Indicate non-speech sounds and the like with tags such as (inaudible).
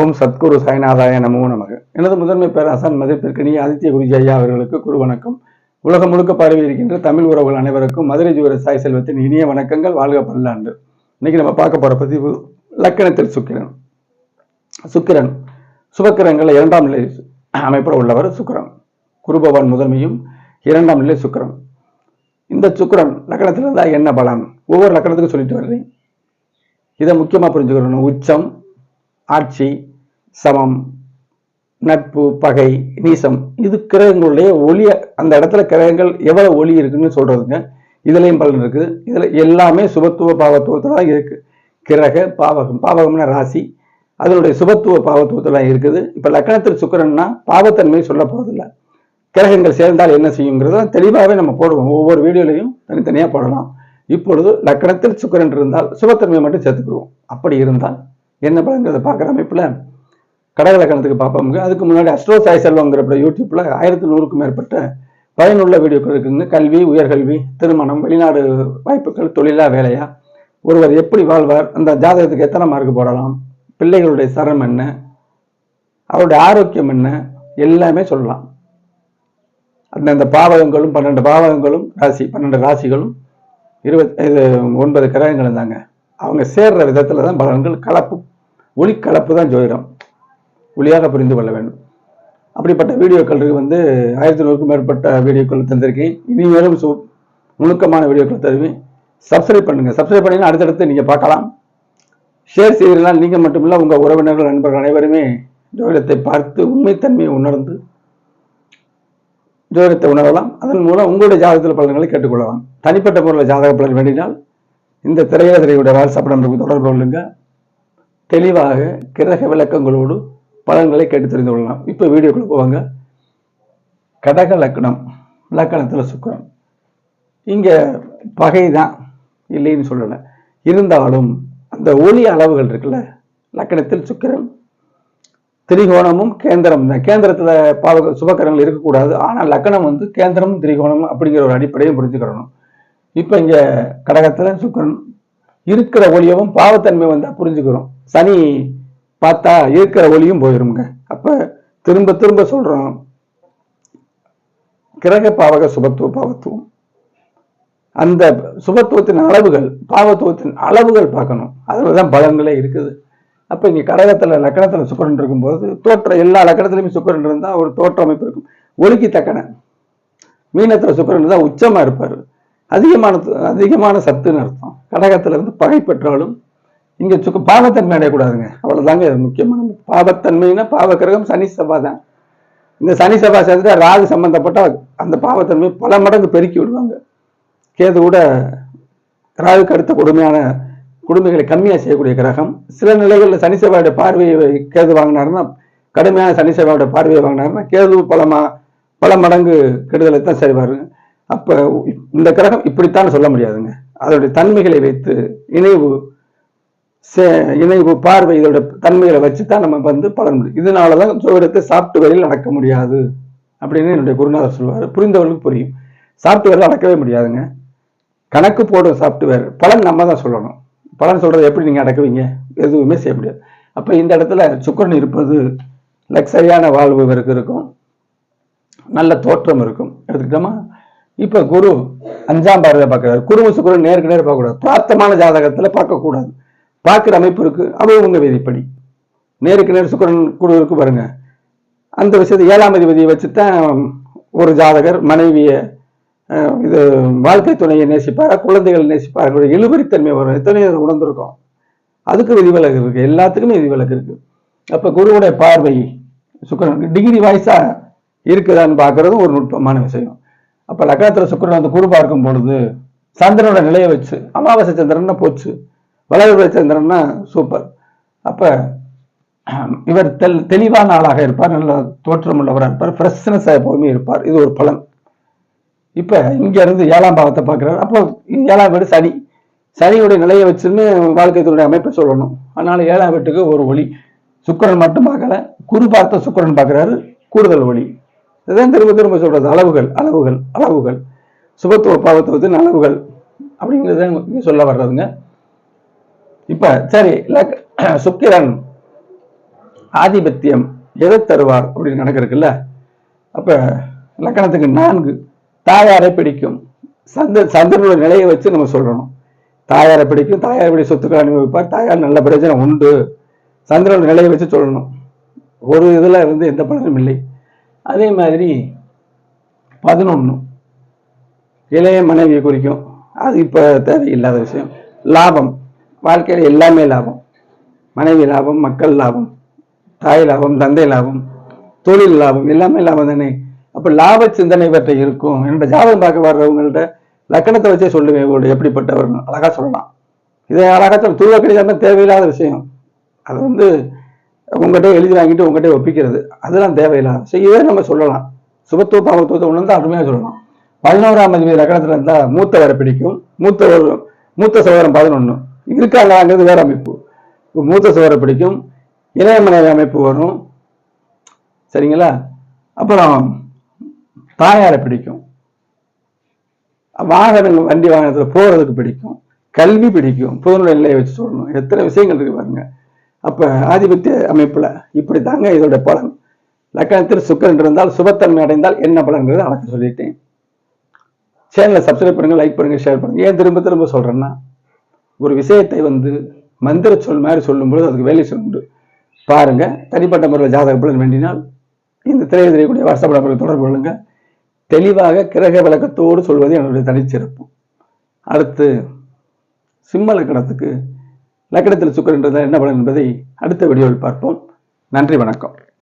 ஓம் சத்குரு சாய்நாதாய நமோ நமக. எனது முதன்மை பேராசன் மதிப்பிற்கினிய ஆதித்ய குருஜி ஐயா அவர்களுக்கு குரு வணக்கம். உலகம் முழுக்க பரவி இருக்கின்ற தமிழ் உறவுகள் அனைவருக்கும் மதுரை ஜீவர சாய் செல்வத்தின் இனிய வணக்கங்கள் வாழ்க பல்லாண்டு. இன்னைக்கு நம்ம பார்க்க போற பதிவு லக்கணத்தில் சுக்கிரன். சுக்கிரன் சுபக்கிரங்கள் இரண்டாம் நிலை அமைப்பில் உள்ளவர் சுக்கிரன். குருபவன் முதன்மையும் இரண்டாம் நிலை சுக்கிரன். இந்த சுக்கிரன் லக்கணத்தில் இருந்தால் என்ன பலன்? ஒவ்வொரு லக்கணத்துக்கும் சொல்லிட்டு வர்றேன். இதை முக்கியமாக புரிஞ்சுக்கணும். உச்சம் ஆட்சி சமம் நட்பு பகை நீசம் இது கிரகங்களுடைய ஒளிய அந்த இடத்துல கிரகங்கள் எவ்வளவு ஒளி இருக்குன்னு சொல்றதுங்க. இதுலயும் பலன் இருக்குது இதுல எல்லாமே சுபத்துவ பாவத்துவத்துல தான் இருக்கு. கிரக பாவகம். பாவகம்னா ராசி. அதனுடைய சுபத்துவ பாவத்துவத்துல இருக்குது. இப்ப லக்கணத்தில் சுக்கிரன்னா பாவத்தன்மை சொல்ல போறதில்ல. கிரகங்கள் சேர்ந்தால் என்ன செய்யுங்கிறத தெளிவாகவே நம்ம போடுவோம். ஒவ்வொரு வீடியோலையும் தனித்தனியாக போடலாம். இப்பொழுது லக்கணத்தில் சுக்கிரன் இருந்தால் சுபத்தன்மையை மட்டும் சேர்த்துக்கிடுவோம். அப்படி இருந்தால் என்ன பலங்கிறத பார்க்குற அமைப்பில்? கடகலக்கணத்துக்கு பார்ப்போமுங்க. அதுக்கு முன்னாடி அஸ்ட்ரோ சாய் செல்வங்கிற யூடியூப்ல ஆயிரத்தி நூறுக்கும் மேற்பட்ட பயனுள்ள வீடியோக்கள் இருக்குங்க. கல்வி உயர்கல்வி திருமணம் வெளிநாடு வாய்ப்புகள் தொழிலா வேலையா? ஒருவர் எப்படி வாழ்வார்? அந்த ஜாதகத்துக்கு எத்தனை மார்க் போடலாம்? பிள்ளைகளுடைய சரம் என்ன? அவருடைய ஆரோக்கியம் என்ன? எல்லாமே சொல்லலாம். அந்தந்த பாவகங்களும் பன்னெண்டு பாவகங்களும் ராசி பன்னெண்டு ராசிகளும் இருபத்தி இது ஒன்பது கிரகங்களும் தாங்க அவங்க சேர்ற விதத்துல தான் பலன்கள் கலப்பு ஒளி கலப்பு தான் ஜோதிடம் ஒளியாக புரிந்து கொள்ள வேண்டும். அப்படிப்பட்ட வீடியோக்கள் வந்து ஆயிரத்தி நூறுக்கும் மேற்பட்ட வீடியோக்கள் தந்திருக்கேன். இனிமேலும் சு நுணுக்கமான வீடியோக்கள் தருவேன். சப்ஸ்கிரைப் பண்ணுங்க. சப்ஸ்கிரைப் பண்ணிங்கன்னா அடுத்தடுத்து நீங்க பார்க்கலாம். ஷேர் செய்கிறீங்களா நீங்கள் மட்டுமில்ல உங்கள் உறவினர்கள் நண்பர்கள் அனைவருமே ஜோதிடத்தை பார்த்து உண்மைத்தன்மையை உணர்ந்து ஜோதிடத்தை உணரலாம். அதன் மூலம் உங்களுடைய ஜாதகத்தில் பலன்களை கேட்டுக்கொள்ளலாம். தனிப்பட்ட முறையில் ஜாதக பலன் வேண்டினால் இந்த திரையாதிரையுடைய வாட்ஸ்அப் நம்பருக்கு தொடர்பு கொள்ளுங்க. தெளிவாக கிரக விளக்கங்களோடு பலன்களை கேட்டு தெரிந்து கொள்ளலாம். இப்போ வீடியோக்குள்ள போவாங்க. கடக லக்கணம் லக்கணத்தில் சுக்கரம். இங்கே பகை தான் இல்லைன்னு சொல்லலை. இருந்தாலும் அந்த ஒளி அளவுகள் இருக்குல்ல லக்கணத்தில் சுக்கரம் திரிகோணமும் கேந்திரம் தான். கேந்திரத்துல பாவ சுபக்கரங்கள் இருக்கக்கூடாது. ஆனால் லக்கணம் வந்து கேந்திரமும் திரிகோணமும் அப்படிங்கிற ஒரு அடிப்படையும் புரிஞ்சுக்கிறணும் இப்போ இங்க கடகத்துல சுக்கரன் இருக்கிற ஒளியவும் பாவத்தன்மை வந்தா புரிஞ்சுக்கிறோம். சனி பார்த்தா இருக்கிற ஒளியும் போயிருங்க அப்ப திரும்ப திரும்ப சொல்றோம். கிரக பாவக சுபத்துவ பாவத்துவம். அந்த சுபத்துவத்தின் அளவுகள் பாவத்துவத்தின் அளவுகள் பார்க்கணும். அதில் தான் பலன்களே இருக்குது. அப்ப இங்க கடகத்துல லக்கணத்துல சுக்கரன் இருக்கும்போது தோற்ற எல்லா லக்கணத்திலுமே சுக்கரன் இருந்தா ஒரு தோற்ற அமைப்பு இருக்கும். ஒழுக்கி தக்கன. மீனத்துல சுக்கரன் தான் உச்சமா இருப்பாரு. அதிகமான அதிகமான சத்துன்னு அர்த்தம். கடகத்துல இருந்து பகை பெற்றாலும் இங்க சுக்க பாவத்தன்மை அடையக்கூடாதுங்க. அவ்வளவுதாங்க இது முக்கியமான பாவத்தன்மைன்னா பாவக்கிரகம் சனி செவ்வாய் தான். இந்த சனி செவ்வாய் சேர்ந்துட்டு ராகு சம்பந்தப்பட்ட அந்த பாவத்தன்மை பல மடங்கு பெருக்கி விடுவாங்க. கேது கூட ராகுக்கு அடுத்த கொடுமையான கொடுமைகளை கம்மியாக செய்யக்கூடிய கிரகம். சில நிலைகளில் சனி செவ்வாயோட பார்வையை கேது வாங்கினாருன்னா கடுமையான சனி செவ்வாயோட பார்வையை வாங்கினாருன்னா கேது பலமா பல மடங்கு கெடுதலை தான் சரிவாருங்க அப்போ இந்த கிரகம் இப்படித்தான் சொல்ல முடியாதுங்க. அதனுடைய தன்மைகளை வைத்து இணைவு இணைவு பார்வை இதோட தன்மைகளை வச்சு தான் நம்ம வந்து பலன் முடியும். இதனால தான் சோகத்தை சாப்பிட்டு வரையில் நடக்க முடியாது அப்படின்னு என்னுடைய குருநாதர் சொல்லுவார். புரிந்தவர்களுக்கு புரியும். சாஃப்ட்வேரில் அடக்கவே முடியாதுங்க. கணக்கு போடும் சாஃப்ட்வேர் பலன் நம்ம தான் சொல்லணும். பலன் சொல்றதை எப்படி நீங்க அடக்குவீங்க? எதுவுமே செய்ய முடியாது. அப்ப இந்த இடத்துல சுக்கரன் இருப்பது லக்ஸரியான வாழ்வு இவருக்கு இருக்கும். நல்ல தோற்றம் இருக்கும். எடுத்துக்கிட்டோமா? இப்ப குரு அஞ்சாம் பார்வையை பார்க்கிறார். குருவும் சுக்கரன் நேருக்கு நேர் பார்க்கக்கூடாது. பிராப்தமான ஜாதகத்துல பார்க்கக்கூடாது. பார்க்குற அமைப்பு இருக்கு. அவங்க விதிப்படி. நேருக்கு நேர் சுக்கரன் குழுவிற்கு வருங்க. அந்த விஷயத்தை ஏழாம் அதிபதியை வச்சு தான் ஒரு ஜாதகர் மனைவியை இது வாழ்க்கை துணையை நேசிப்பார் குழந்தைகள் நேசிப்பார் இழுபறித்தன்மை வரும். எத்தனையோ உணர்ந்திருக்கோம். அதுக்கு விதிவிலக்கு இருக்குது எல்லாத்துக்குமே விதிவிலக்கு இருக்குது அப்போ குருவுடைய பார்வை சுக்கரன் டிகிரி வாய்ஸாக இருக்குதான்னு பார்க்குறதும் ஒரு நுட்பமான விஷயம். அப்போ லக்னத்தில் சுக்கரன் வந்து குரு பார்க்கும் பொழுது சந்திரனோட நிலையை வச்சு அமாவாசை சந்திரன்னா போச்சு. வளர்பிறை சந்திரன்னா சூப்பர் அப்ப இவர் தெல் தெளிவான ஆளாக இருப்பார் நல்ல தோற்றம் உள்ளவராக இருப்பார் ஃப்ரெஷ்னஸ் எப்போவுமே இருப்பார். இது ஒரு பலன். இப்ப இங்க இருந்து ஏழாம் பாவத்தை பார்க்கிறார். அப்போ ஏழாம் வீடு சனி. சனியுடைய நிலையை வச்சுன்னு வாழ்க்கையத்தினுடைய அமைப்பை சொல்லணும். அதனால ஏழாம் வீட்டுக்கு ஒரு ஒளி. சுக்கிரன் மட்டும் பார்க்கல. குரு பார்த்த சுக்கிரன் பார்க்கிறாரு. கூடுதல் ஒளி. இதுதான் திரும்ப திரும்ப சொல்றது. அளவுகள் அளவுகள் அளவுகள். சுபத்துவ பாவத்துவத்தின் அளவுகள். அப்படிங்கிறத தான் சொல்ல வர்றதுங்க. இப்ப சரி லக்- (clears throat) சுக்கிரன் ஆதிபத்தியம் எதை தருவார் அப்படின்னு கணக்கு இருக்குல்ல அப்ப லக்கணத்துக்கு நான்கு. தாயாரை பிடிக்கும். சந்த சந்திரனோட நிலையை வச்சு நம்ம சொல்லணும். தாயாரை பிடிக்கும். தாயார் படி சொத்துக்கள் அனுபவிப்பார். தாயார் நல்ல பிரச்சனை உண்டு. சந்திரனோட நிலையை வச்சு சொல்லணும். ஒரு இதுல இருந்து எந்த பலனும் இல்லை. அதே மாதிரி பதினொன்று இளைய மனைவியை குறிக்கும். அது இப்போ தேவையில்லாத விஷயம். லாபம். வாழ்க்கையில் எல்லாமே லாபம். மனைவி லாபம் மக்கள் லாபம் தாய் லாபம் தந்தை லாபம் தொழில் லாபம் எல்லாமே லாபம் தானே? அப்போ லாப சிந்தனை பற்ற இருக்கும். என்னோட ஜாதகம் பார்க்க வர்றவங்கள்ட்ட லக்கணத்தை வச்சே சொல்லுவேன் இவங்களோட எப்படிப்பட்டவர் அழகா சொல்லலாம். இதை அழகா சொல்ல தூய கடிதம் தேவையில்லாத விஷயம். அது வந்து உங்கள்கிட்ட எழுதி வாங்கிட்டு உங்கள்கிட்ட ஒப்பிக்கிறது. அதெல்லாம் தேவையில்லாத விஷயம். இதே நம்ம சொல்லலாம். சுபத்துவ பாவத்துவத்தை உணர்ந்து அருமையாக சொல்லலாம். பதினோராம் அதிபதி லக்கணத்தில் இருந்தால் மூத்தவரை பிடிக்கும். மூத்தவர் மூத்த சகோதரம் பதினொன்று இருக்காங்களாங்கிறது வேற அமைப்பு. இப்போ மூத்த சோரை பிடிக்கும் இளைய மனைவி அமைப்பு வரும். சரிங்களா? அப்புறம் தாயாரை பிடிக்கும். வாகனங்கள் வண்டி வாகனத்தில் போகிறதுக்கு பிடிக்கும். கல்வி பிடிக்கும். புதுநுழை நிலையை வச்சு சொல்லணும். எத்தனை விஷயங்கள் இருக்கு பாருங்க. அப்போ ஆதிபத்திய அமைப்பில் இப்படி தாங்க இதோட பலன். லக்கணத்தில் சுக்கரன் இருந்தால் சுபத்தன்மை அடைந்தால் என்ன பலன்கிறது அழைச்சி சொல்லிட்டேன். சேனலை சப்ஸ்கிரைப் பண்ணுங்கள் லைக் பண்ணுங்க ஷேர் பண்ணுங்க. ஏன் திரும்ப திரும்ப சொல்றேன்னா ஒரு விஷயத்தை வந்து மந்திர சொல் மாதிரி சொல்லும்பொழுது அதுக்கு வேலை சொல்லுண்டு பாருங்க தனிப்பட்ட முறையில் ஜாதக பலன் வேண்டினால் இந்த திரையில் தெரியக்கூடிய வாட்ஸ்அப் நம்பருக்கு தொடர்பு கொள்ளுங்க. தெளிவாக கிரக விளக்கத்தோடு சொல்வது என்னுடைய தனிச்சிறப்பு. அடுத்து சிம்ம லக்கணத்துக்கு லக்கணத்தில் சுக்கரன்றதால் என்ன பலன் என்பதை அடுத்த வீடியோவில் பார்ப்போம். நன்றி வணக்கம்.